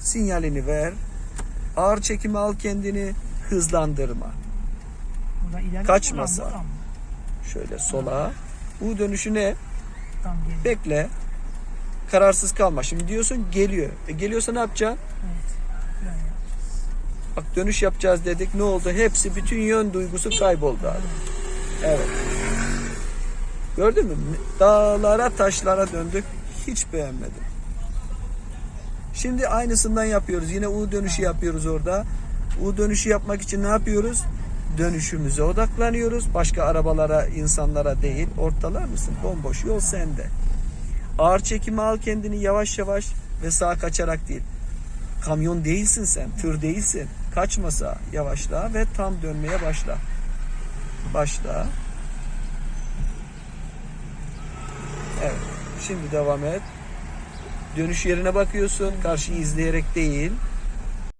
Sinyalini ver. Ağır çekimi al kendini. Hızlandırma. Kaçmasa. Şöyle sola. U dönüşü ne? Bekle. Kararsız kalma. Şimdi diyorsun geliyor. E geliyorsa ne yapacaksın? Bak dönüş yapacağız dedik. Ne oldu? Hepsi bütün yön duygusu kayboldu abi. Evet. Gördün mü? Dağlara taşlara döndük. Hiç beğenmedim. Şimdi aynısından yapıyoruz. Yine U dönüşü yapıyoruz orada. U dönüşü yapmak için ne yapıyoruz? Dönüşümüze odaklanıyoruz. Başka arabalara, insanlara değil. Ortalar mısın? Bomboş. Yol sende. Ağır çekimi al kendini yavaş yavaş ve sağa kaçarak değil. Kamyon değilsin sen, tır değilsin. Kaçma sağa, yavaşla ve tam dönmeye başla. Başla. Evet. Şimdi devam et. Dönüş yerine bakıyorsun. Karşıyı izleyerek değil.